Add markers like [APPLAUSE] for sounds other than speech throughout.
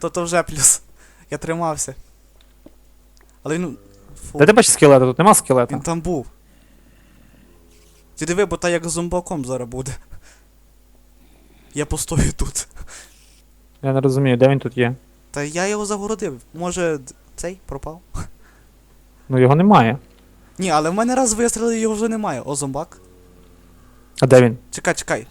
то то вже плюс. Я тримався. Але він. Фу, Де ти бачиш скелета? Тут нема скелета. він там був. Ти диви, бо та як зомбаком зараз буде. Я постою тут. Я не розумію, де він тут є. Та я його загородив. Може, цей пропав? Ну його немає. Ні, але в мене раз вистрілили, його вже немає. О, зомбак. А де він? Чекай, чекай.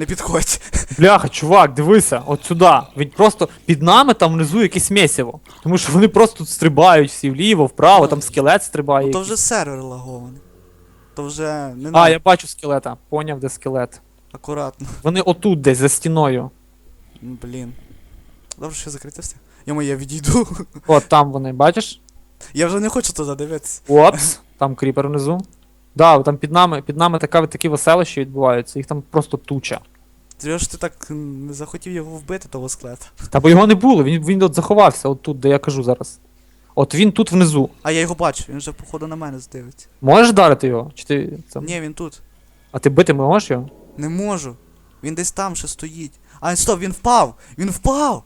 Не підходь. Бляха, чувак, дивися, от сюди. Він просто під нами там внизу якесь місиво. Тому що вони просто тут стрибають всі вліво, вправо, там скелет стрибає. Ну, то якийсь. вже сервер лагований. То вже не А, надо. я бачу скелета. Поняв, де скелет. Акуратно. Вони отут десь за стіною. М, Блін. Добре, що я закрити все. Йому я відійду. [LAUGHS] От там вони, бачиш? Я вже не хочу туди дивитися. От, там кріпер внизу. Да, там під нами, під нами така, такі веселища відбуваються, їх там просто туча. Ти ж ти так м, не захотів його вбити, того склета. Та бо його не було, він, він от заховався, от тут, де я кажу зараз. От він тут внизу. А я його бачу, він вже походу на мене здивиться. Можеш вдарити його? Чи ти там... Ні, він тут. А ти бити можеш його? Не можу. Він десь там ще стоїть. А, стоп, він впав! Він впав!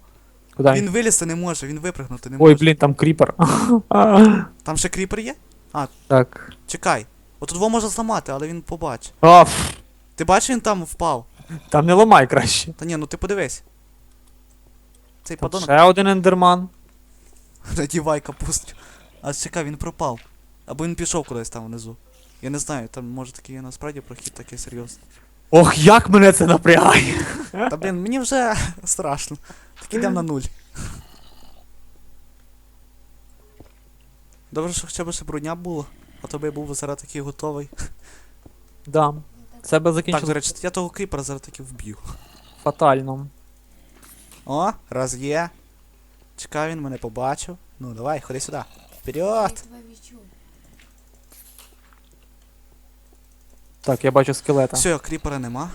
Куди? Він вилізти не може, він випрыгнути не Ой, може. блін, там кріпер. [LAUGHS] [LAUGHS] Там ще кріпер є? так. Чекай. Отут його можна зламати, але він побачить. А, ф, Ти бачиш, він там впав? Там не ламай краще. Та ні, ну ти подивись. Цей Там подонок ще один ендерман. [LAUGHS] надівай капусту. А чекай, він пропав. Або він пішов кудись там внизу. Я не знаю, там може такий насправді прохід такий серйозний. Ох, як мене це напрягає. [LAUGHS] Та блін, мені вже [LAUGHS] страшно. Так ідемо на нуль. Добре, що хоча б ще броня була, а то би я був зараз такий готовий. Да. Це би Так, до речі, я того кріпера зараз таки вб'ю. фатально. О, раз є. Чекай, він мене побачив. Ну, давай, ходи сюди. Я Вперед! тебе відчув. Так, я бачу скелета. Все, кріпера нема.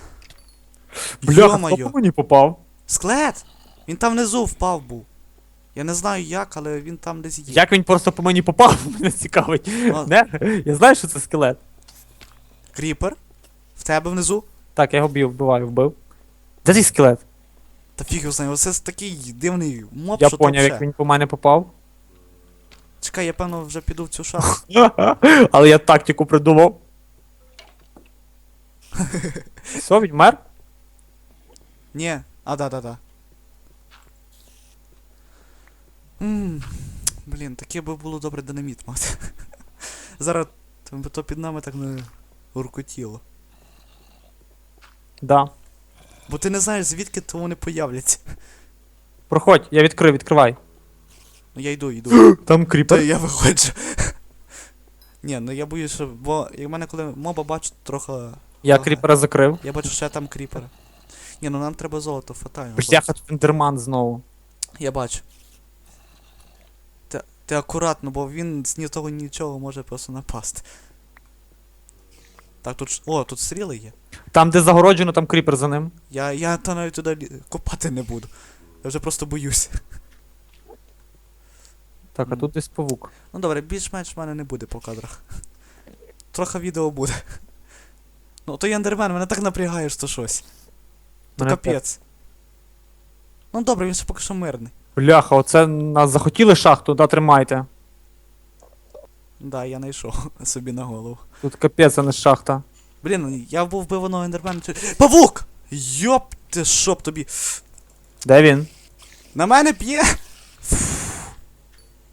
Бляха, хто Йо-моє. по мені попав? Склет! Він там внизу впав був. Я не знаю як, але він там десь є. Як він просто по мені попав, [LAUGHS] мене цікавить. А. Не? Я знаю, що це скелет. Кріпер? В тебе внизу? Так, я його б'ю, вбиваю, вбив. Де цей скелет? Та фіг його знає, оце такий дивний моб, Я що поняв, там як він по мене попав. Чекай, я певно вже піду в цю шахту. [LAUGHS] Але я тактику придумав. [LAUGHS] Все, відмер? Ні. А, да, да, да. Ммм. Блін, таке би було добре динаміт мати. [LAUGHS] Зараз би то під нами так не уркотіло. Да. Бо ти не знаєш, звідки то вони появляться. Проходь, я відкрив, відкривай. Ну я йду, йду. [GASPS] Там Та кріпер. я виходжу. [LAUGHS] Ні, ну я боюсь, що. Бо як мене коли моба бачу, трохи. Я Ага. кріпера закрив. Я бачу, що я там кріпера. Ні, ну нам треба золото, фатально. Бляха, тут ендерман знову. Я бачу. Ти, ти акуратно, бо він з ні того нічого може просто напасти. Так, тут. О, тут стріли є. Там, де загороджено, там кріпер за ним. Я, я та навіть туди лі- копати не буду. Я вже просто боюсь. Так, а Мгм. тут десь павук. Ну добре, більш-менш в мене не буде по кадрах. Трохи відео буде. Ну, то ендермен, мене так напрягаєш, то щось. То Мене капець. Ну добре, він ще поки що мирний. Бляха, оце нас захотіли шахту, да, тримайте. Да, я знайшов [LAUGHS] собі на голову. Тут капець, а не шахта. Блін, я був вбив одного ендермена. Павук! Йоп ти щоб тобі. Де він? На мене п'є!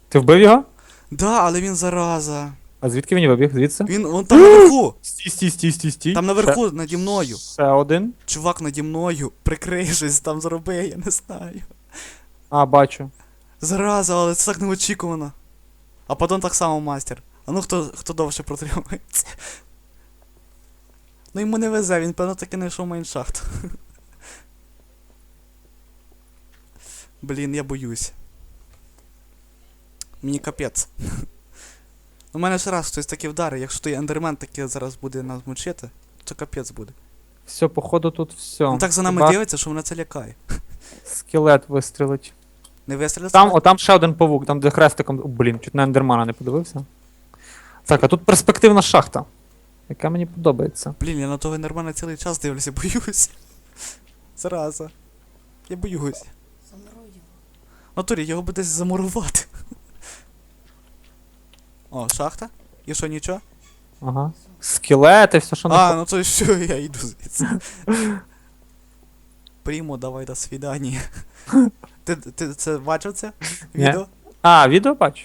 Ти вбив його? Да, але він зараза. А звідки він вибіг? Звідси? Він вон там наверху. Стій, стій, стій, стій, стій. Там наверху, наді мною. Ще один. Чувак наді мною. Прикрий щось там зроби, я не знаю. А, бачу. Зараза, але це так неочікувано. А потім так само мастер. А ну хто, хто довше протримується. Ну йому не везе, він певно таки знайшов майншахт. Блін, я боюсь. Мені капець. У мене ще раз хтось таки вдари, якщо той ендермен таки зараз буде нас мучити, то капець буде. Все, походу тут все. Він так за нами Хіба дивиться, що мене це лякає. Скелет вистрілить. Не вистрілиться? Там, о, там ще один павук, там де хрестиком. О, блін, чуть на ендермана не подивився. Так, а тут перспективна шахта. Яка мені подобається. Блін, я на того нормально цілий час дивлюся, боюсь. Зараза. Я боюсь. Замру його. натурі, його би десь замурувати. О, шахта? І що, нічого? Ага. Скелети, все, що А, ну то що, я йду звідси. Прімо, давай до свидання. Ти, ти це бачив це? Відео? А, відео бачу.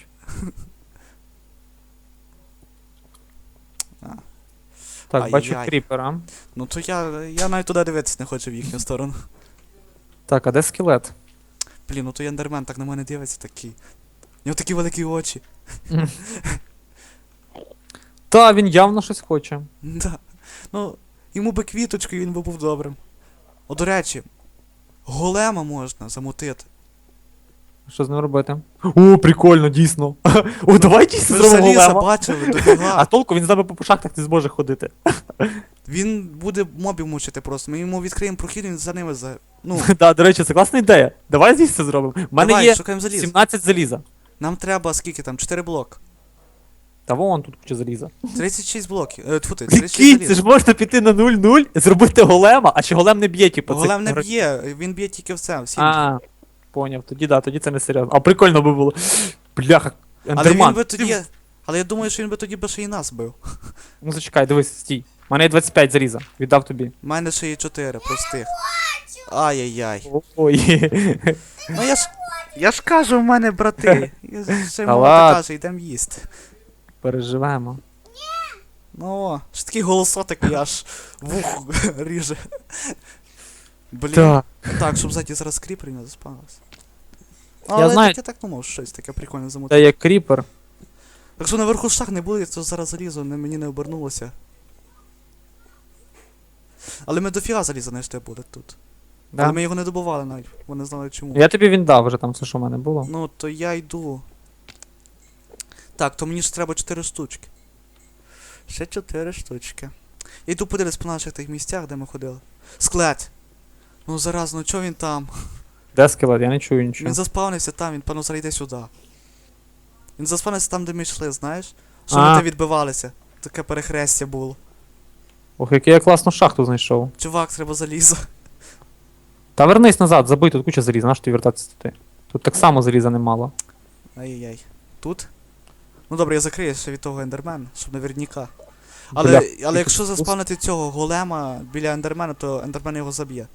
Так, бачу Ай-яй. кріпера. Ну то я, я навіть туди дивитися не хочу в їхню сторону. Так, а де скелет? Блін, ну то ендермен так на мене дивиться такий. У нього такі великі очі. Та, він явно щось хоче. Да. Ну, йому би квіточку, і він би був добрим. О, до речі, голема можна замутити. Що з ним робити? О, прикольно, дійсно. [LAUGHS] О, давай дійсно зробимо заліза бачили, А дофіга. толку він з нами по шахтах не зможе ходити. [LAUGHS] Він буде мобів мучити просто. Ми йому відкриємо прохід, він за ними за. Ну, [LAUGHS] Так, до речі, це класна ідея. Давай здесь це зробимо. У мене давай, є шукаємо заліз. 17 заліза. Нам треба скільки там? 4 блок. Та вон тут куча заліза. 36 блоків. Е, тьфу ти, 36 Прикинь, це заліз. ж можна піти на 0-0, зробити голема, а чи голем не б'є, типу, Голем не б'є, він б'є тільки в це. Всі. А, поняв, тоді да, тоді це не серйозно. А прикольно би було. Бляха, Але він би тоді. Але я думаю, що він би тоді би ще і нас бив. Ну зачекай, дивись, стій. У мене є 25 заліза. Віддав тобі. У мене ще є 4 простих. Ай-яй-яй. Ой. Ну я ж. Я ж кажу, в мене брати. Я ще Та мама ладно. каже, йдемо їсти. Переживемо. Ну, о, ж такий голосотик, я аж вухо ріже. Блін. Так. Так, щоб ззаді зараз кріперів не заспавнився. Я знаю- так, я так думав, щось таке прикольне Це замутити. є кріпер. Якщо наверху шах не буде, то зараз залізо не, мені не обернулося. Але ми дофіга заліза знайшли буде тут. Да? Але ми його не добували навіть, бо не знали чому. Я тобі віддав вже там все, що в мене було. Ну, то я йду. Так, то мені ж треба 4 штучки. Ще 4 штучки. Я йду подивитись по наших тих місцях, де ми ходили. Склет! Ну зараз, ну чого він там? Де скелет? Я не чую нічого. Він заспавнився там, він певно зараз йде сюди. Він заспавнився там, де ми йшли, знаєш? Що А. ми те відбивалися. Таке перехрестя було. Ох, який я класну шахту знайшов. Чувак, треба залізо. Та вернись назад, забий, тут куча заліза, наш тобі вертатися туди. Тут так само заліза немало. Ай-яй-яй. Тут? Ну добре, я закрию ще від того ендермена, щоб наверняка. Але, Бля, але якщо заспавнити цього голема біля ендермена, то ендермен його заб'є.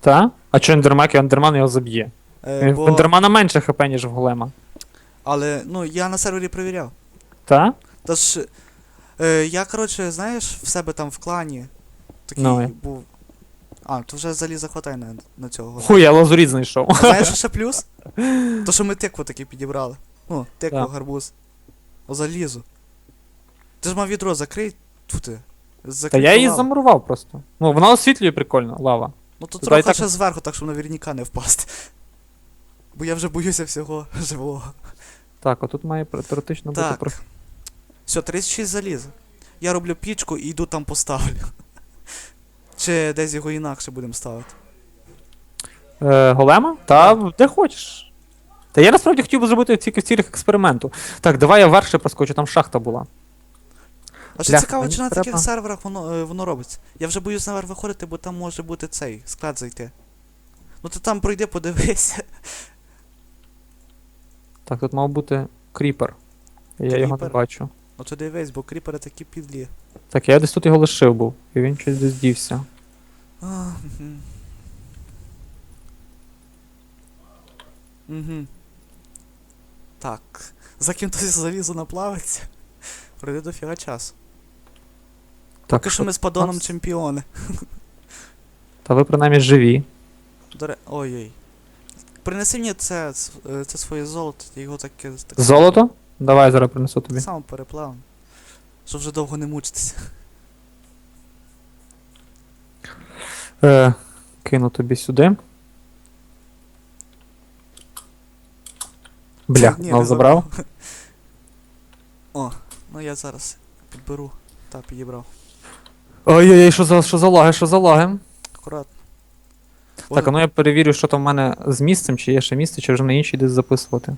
Та? А чо ендермак, ендерман його заб'є? Е, бо... Ендермана менше хп, ніж в голема. Але, ну, я на сервері перевіряв. Та? Тож, е, я, коротше, знаєш, в себе там в клані такий Ну, і? був. А, то вже заліза хватає на, на цього. Хуй, я лазуріт знайшов. А знаєш, [LAUGHS] що ще плюс? То, що ми тикву таки підібрали. Ну, тикву, Так. гарбуз. О, залізу. Ти ж мав відро закрий. Тут ти. Та Закрий я її лаву. замурував просто. Ну, вона освітлює прикольно, лава. Ну то Туди трохи так- ще зверху, так щоб наверняка не впасти. [LAUGHS] Бо я вже боюся всього [LAUGHS] живого. Так, отут має теоретично бути про. Все, 36 заліза. Я роблю пічку і йду там поставлю. [LAUGHS] Чи десь його інакше будемо ставити. Е, голема? Та де хочеш. Та я насправді хотів би зробити тільки в цілях експерименту. Так, давай я вверх ще проскочу, там шахта була. А ще Бляха, цікаво, мені чи на треба- таких серверах воно, е, воно робиться. Я вже боюсь наверх виходити, бо там може бути цей склад зайти. Ну ти там пройди, подивися. Так, тут мав бути кріпер. Я його не Кріпер? бачу. Ну ти дивись, бо кріпери такі підлі. Так, я десь тут його лишив був, і він щось десь дівся. А, угу. Угу. Так. За ким хтось залізо наплавиться. Пройде дофіга часу. Так, Поки що ми з падоном нас? чемпіони. [LAUGHS] Та ви принаймні живі. До. Ой-ой. Принеси мені це, е, це своє золото, його таке так Золото? Давай зараз принесу тобі. Сам переплавим. Щоб вже довго не мучитися. [LAUGHS] Е, кину тобі сюди. Бля, Ні, мал забрав. [LAUGHS] О, ну я зараз підберу. Та, підібрав. Ой-ой-ой, що за, що за лаги, що за лаги? Акуратно. Так, а ну я перевірю, що там в мене з місцем, чи є ще місце, чи вже на іншій десь записувати.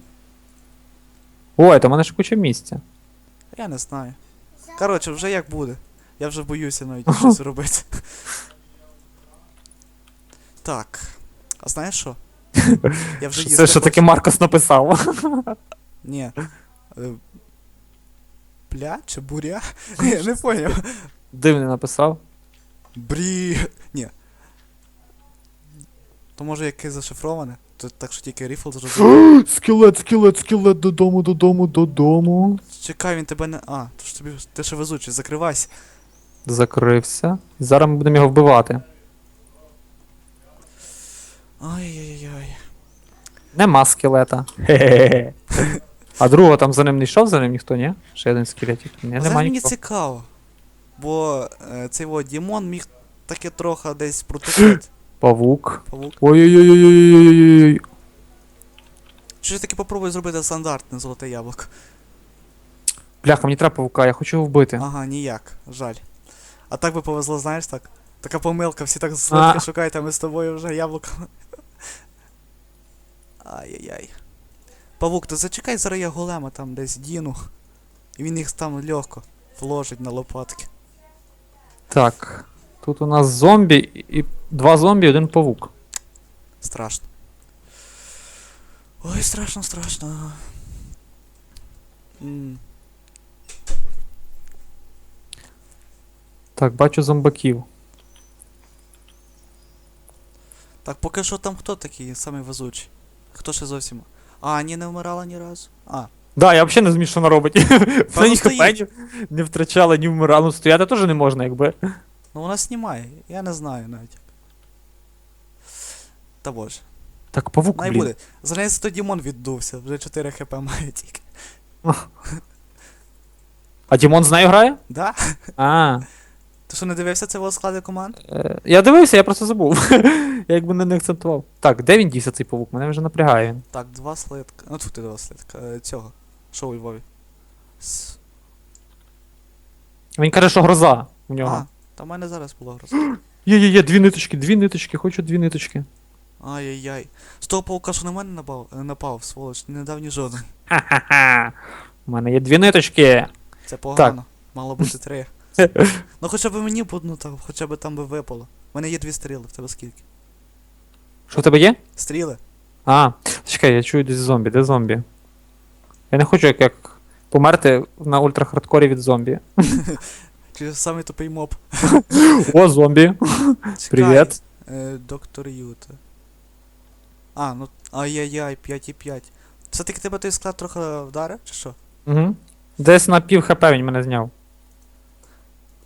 Ой, то в мене ще куча місця. Я не знаю. Коротше, вже як буде. Я вже боюся навіть щось робити. Так. А знаєш що? Я вже їсти Це що таке. Маркос написав? Ні. Е, Бля чи буря? Ні, не поняв. Дивний написав. Брі. Ні. То може якесь зашифроване? То так що тільки ріфл зрозумів. [GASPS] скелет, скелет, скелет, додому, додому, додому. Чекай, він тебе не. А, то ж тобі ти ще везучий, закривайся. Закрився. Зараз ми будемо його вбивати. Ай-яй-яй. Нема скелета. Хе-хе-хе. А другого там за ним не йшов за ним ніхто, ні? Ще один скелетик. Ні, нема мені нікого. цікаво. Бо е, цей от Дімон міг таке трохи десь протикати. [GASPS] Павук. Павук. Ой-ой-ой-ой-ой-ой-ой. Чи ж таки попробуй зробити стандартне золоте яблуко? Бляха, мені треба павука, я хочу його вбити. Ага, ніяк, жаль. А так би повезло, знаєш так? Така помилка, всі так сладко шукають, а ми з тобою вже яблуко. Ай-яй-яй. Павук, то зачекай, зараз я голема там десь діну. І він їх там легко вложить на лопатки. Так. Тут у нас зомбі і два зомбі, і один павук. Страшно. Ой, страшно, страшно. М, Так, бачу зомбаків. Так, поки що там хто такий самий везучий? Хто ще зовсім. А, ні, не вмирала ні разу. А, Да, я взагалі не зміг, що вона робить. [LAUGHS] Вона ні хп не втрачала, ні вмирала. Ну стояти теж не можна, якби. ну вона знімає, я не знаю навіть. Та боже. Так, павук, Най блін. буде. То Дімон віддувся, вже 4 хп має тільки. А Дімон з нею грає? Да? А. Ти що не дивився цього складу команд? Е, я дивився, я просто забув. [LAUGHS] я якби не, не акцентував. Так, де він дівся цей павук? Мене вже напрягає він. Так, два слитка. Ну тут ти два слитка. е, Цього. Що у Львові? С... Він каже, що гроза у нього. А, та в мене зараз було гроза. Є, є, є, дві ниточки, дві ниточки, хочу дві ниточки. Ай-яй-яй. З того паука, що на мене напав, е, напав, сволоч, не дав ні жоден. Ха-ха-ха. У мене є дві ниточки. Це погано. Мало бути три. [LAUGHS] ну хоча б мені б одну там, хоча б там би випало. У мене є дві стріли, в тебе скільки? Що в тебе є? Стріли? А, чекай, я чую десь зомбі. Де зомбі? Я не хочу як, як померти на ультрахардкорі від зомбі. [LAUGHS] Чи самий тупий моб? О, зомбі. Привіт. Е, доктор Юта. А, ну ай-яй-яй, 5,5. Все-таки тебе той склад трохи вдарив, чи що? Угу. Десь на пів хп він мене зняв.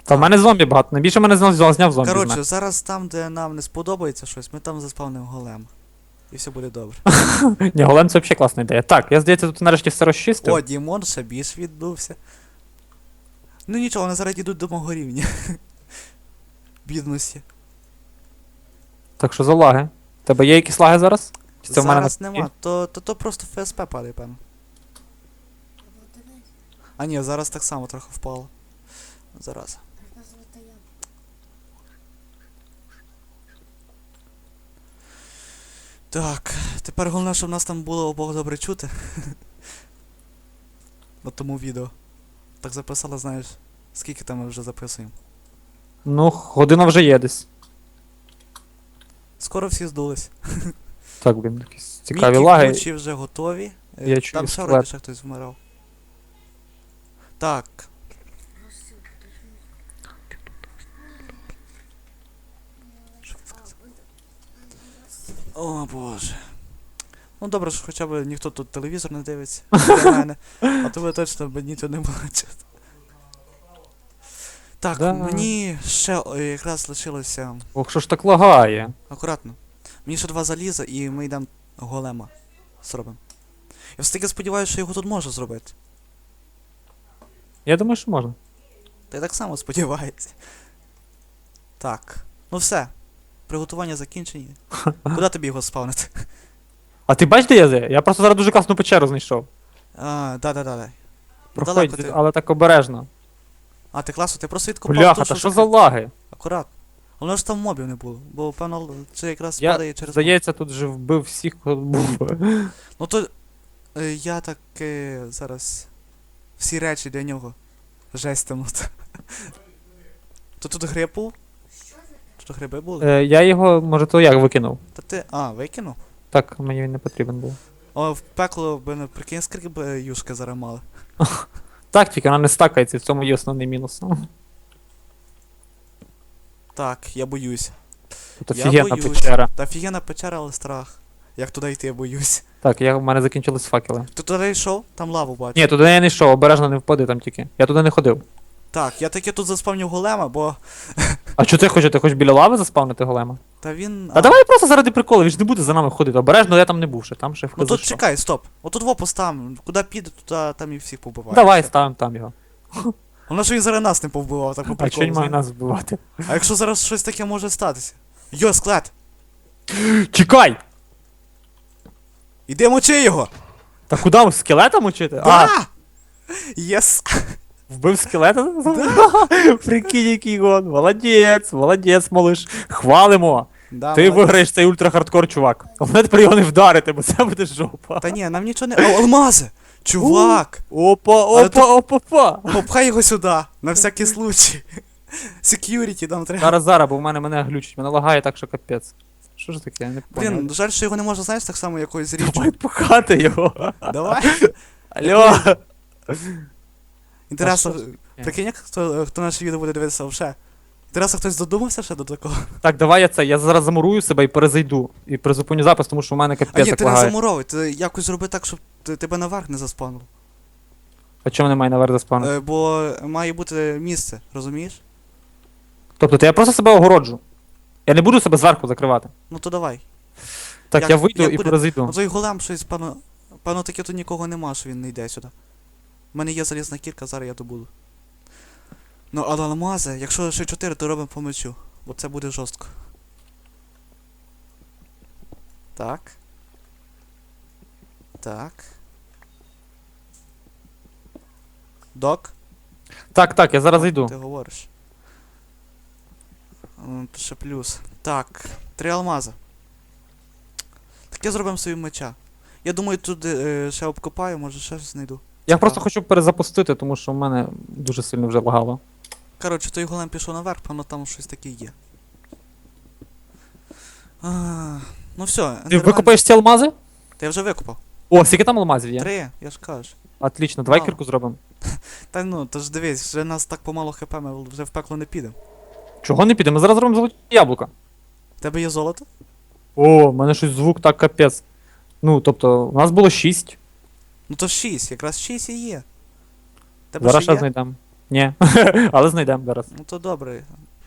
Та в мене зомбі багато. Найбільше мене зняв, зняв зомбі. Коротше, зараз там, де нам не сподобається щось, ми там заспавнимо голем. І все буде добре. [LAUGHS] Ні, голем це взагалі класна ідея. Так, я здається, тут нарешті все розчистив. О, Дімон більш віддувся. Ну нічого, вони зараз йдуть до мого рівня. [LAUGHS] Бідності. Так що за лаги? Тебе є якісь лаги зараз? Чи це в мене зараз на нема, то, то, то просто ФСП падає, певно. А ні, зараз так само трохи впало. Зараз. Так, тепер головне, щоб нас там було обох добре чути. На тому відео. Так записала, знаєш, скільки там ми вже записуємо. Ну, година вже є десь. Скоро всі здулись. Так, блін, якісь цікаві лаги. Кучі вже готові. Е, Я чую Там ще вроді ще хтось вмирав. Так. Що він сказав? О боже. Ну добре, що хоча б ніхто тут телевізор не дивиться [LAUGHS] для мене. А то ви точно б нічого не бачите. Так, Да. мені ще якраз лишилося. Ох, що ж так лагає? Акуратно. Мені ще два заліза і ми йдемо голема зробимо. Я все-таки сподіваюся, що його тут можна зробити. Я думаю, що можна. Та я так само сподіваюся. Так. Ну все. Приготування закінчені. [LAUGHS] Куди тобі його спавнити? А ти бачиш, де я? Я просто зараз дуже класну печеру знайшов. А, да-да-да. Проходь, Далеко ти. але так обережно. А, ти класно, ти просто відкопав Бляха, та що за лаги? Акуратно. Головне, що там мобів не було, бо певно це якраз Я, падає через. моб. здається, тут вже вбив всіх, хто був. Ну то е, я так е, зараз всі речі для нього жестиму. [LAUGHS] То тут гриб був? Тут гриби були? Е, я його, може, то як викинув. Та ти. А, викинув? Так, мені він не потрібен був. О, в пекло би не прикинь, скільки б юшки зараз мали. [LAUGHS] Так, тільки вона не стакається, в цьому є основний мінус. [LAUGHS] Так, я боюсь. Тут Я офігенна боюсь. печера. Та офігенна печера, але страх. Як туди йти, я боюсь. [LAUGHS] Так, я, в мене закінчились факели. Ти туди йшов? Там лаву бачу. Ні, туди я не йшов, обережно не впади там тільки. Я туди не ходив. Так, я таки тут заспавнив голема, бо. А що ти хочеш? Ти хочеш біля лави заспавнити голема? Та він. А давай просто заради приколу, він ж не буде за нами ходити. Обережно, я там не був ще, там ще Ну тут зайшов. чекай, стоп. Отут во поставимо. Куди піде, туди там і всіх побиває. Давай, ставимо там його. Воно ж він зараз нас не повбивав, так по А чого він має нас вбивати? А якщо зараз щось таке може статися? Йо, склад! Чекай! Іди мочи його! Та куди скелета мучити? А, Да! Єс! Вбив скелета? [LAUGHS] Прикинь, який гон. Молодець, молодець, малиш. Хвалимо. Да, Ти молодець. виграєш цей ультрахардкор, чувак. Головне тепер його не вдарити, бо це буде жопа. Та ні, нам нічого не. О, алмази! Чувак! Опа, Але опа, опа, опа. Попхай його сюди, на всякий случай. Security нам треба. Зараз, зараз, бо в мене мене глючить, мене лагає так, що капець. Що ж таке, я не Блін, поняв. жаль, що його не можна, знаєш, так само якоюсь Давай річчю. пхати його. Давай. Алло. Інтересно, А що прикинь, як хто, хто наше відео буде дивитися вже. Інтересно, хтось додумався ще до такого? Так, давай я це, я зараз замурую себе і перезайду. І призупиню запис, тому що в мене А капець ні, як ти не лагає. замуровуй, ти якось зроби так, щоб ти- тебе наверх не заспавнило. А чому немає наверх заспавнити? Е, бо має бути місце, розумієш? Тобто, то я просто себе огороджу. Я не буду себе зверху закривати. Ну то давай. Так, Як- я вийду як і буде? перезайду. Ну той голем щось, певно, певно таки тут нікого нема, що він не йде сюди. У мене є залізна кірка, зараз я добуду. Ну, але алмази, якщо ще 4, то робимо по мечу. Бо це буде жорстко. Так. Так. Док? Так, так, я зараз О, зайду. Ти говориш. М, Ще плюс. Так, три алмази. Таке зробимо собі меча. Я думаю, тут е, ще обкопаю, може ще щось знайду. Я просто хочу перезапустити, тому що в мене дуже сильно вже лагало. Коротше, той голем пішов наверх, певно там щось таке є. А, ну все, Ти викопаєш ці алмази? Та я вже викопав. О, скільки там алмазів є? Три, я ж кажу. Отлично, давай Мало. кірку зробимо. [LAUGHS] Та ну, то ж дивись, вже нас так помало хп, ми вже в пекло не підемо. Чого не підемо? Ми зараз зробимо золоті яблука. В тебе є золото? О, в мене щось звук так капець. Ну, тобто, у нас було 6. Ну то 6, якраз 6 і є. Тебе Зараз ще ще є? знайдемо. Ні, [LAUGHS] але знайдемо зараз. Ну то добре.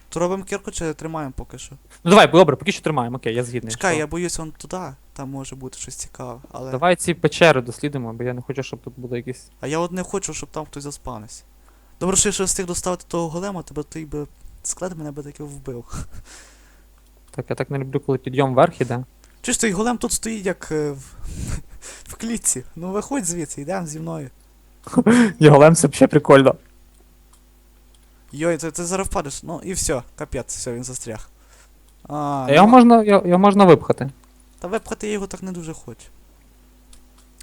То робимо кірку чи тримаємо поки що? Ну давай, добре, поки що тримаємо, окей, я згідний. Чекай, Що? я боюсь вон туди, там може бути щось цікаве. Але... Давай ці печери дослідимо, бо я не хочу, щоб тут було якісь. А я от не хочу, щоб там хтось заспанився. Добре, що я ще встиг доставити того голема, тебе той би склад мене би таки вбив. Так, я так не люблю, коли підйом вверх іде. Чи ж той голем тут стоїть як е, в... клітці? Ну виходь звідси, йдемо зі мною. І голем це взагалі прикольно. Йой, ти, ти зараз впадеш. Ну і все, капець, все, він застряг. А, А його ну, можна, його, його можна випхати. Та випхати я його так не дуже хочу.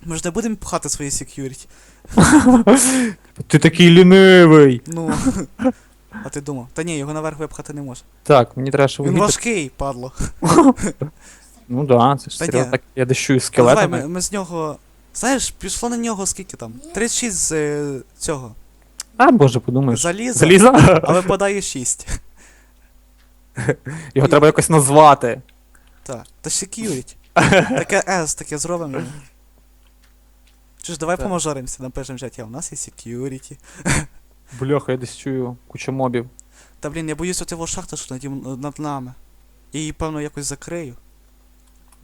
Ми ж не будемо пхати свої security. [LAUGHS] Ти такий лінивий. Ну. [LAUGHS] А ти думав? Та ні, його наверх випхати не може. Так, мені треба ще Він вугілля. важкий, падло. [LAUGHS] Ну да, це ж Та серйозно, ні. так я дещую з Та Давай, скелетами. ми, ми з нього. Знаєш, пішло на нього скільки там? 36 з е, цього. А, боже, подумаєш. Заліза, Заліза? а випадає 6. Його треба якось назвати. Так. Та security. Таке S, таке зробимо. Чи ж давай Так. помажоримося, напишемо а у нас є security. [LAUGHS] Бляха, я десь чую кучу мобів. Та блін, я боюсь оти во шахта, що над, над нами. Я її, певно, якось закрию.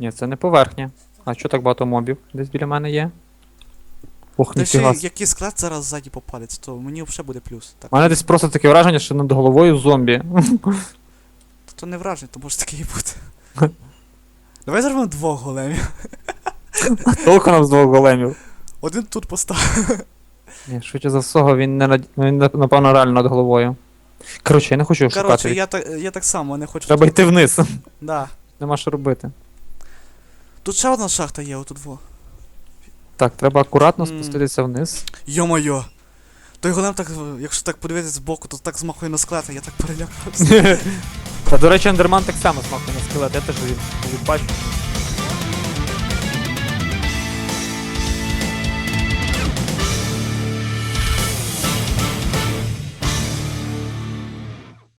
Ні, це не поверхня. А що так багато мобів десь біля мене є? Ох, Та ще ніфіга. який склад зараз ззаді попадеться, то мені взагалі буде плюс. Так. У мене десь просто таке враження, що над головою зомбі. То, то не враження, то може таке і бути. Давай зробимо двох големів. Толку нам з двох големів. Один тут постав. Ні, швидше за всього, він не над... він, напевно, реально над головою. Коротше, я не хочу його Коротше, я так, я так само не хочу. Треба йти вниз. Да. Нема що робити. Тут ще одна шахта є, отут во. Так, треба акуратно спуститися вниз. Йо-моє. Той голем так, е, якщо так подивитися збоку, то так змахує на склад, а я так перелякався. [LAUGHS] Та, до речі, Андерман так само смакує на скелет, я теж від бачу.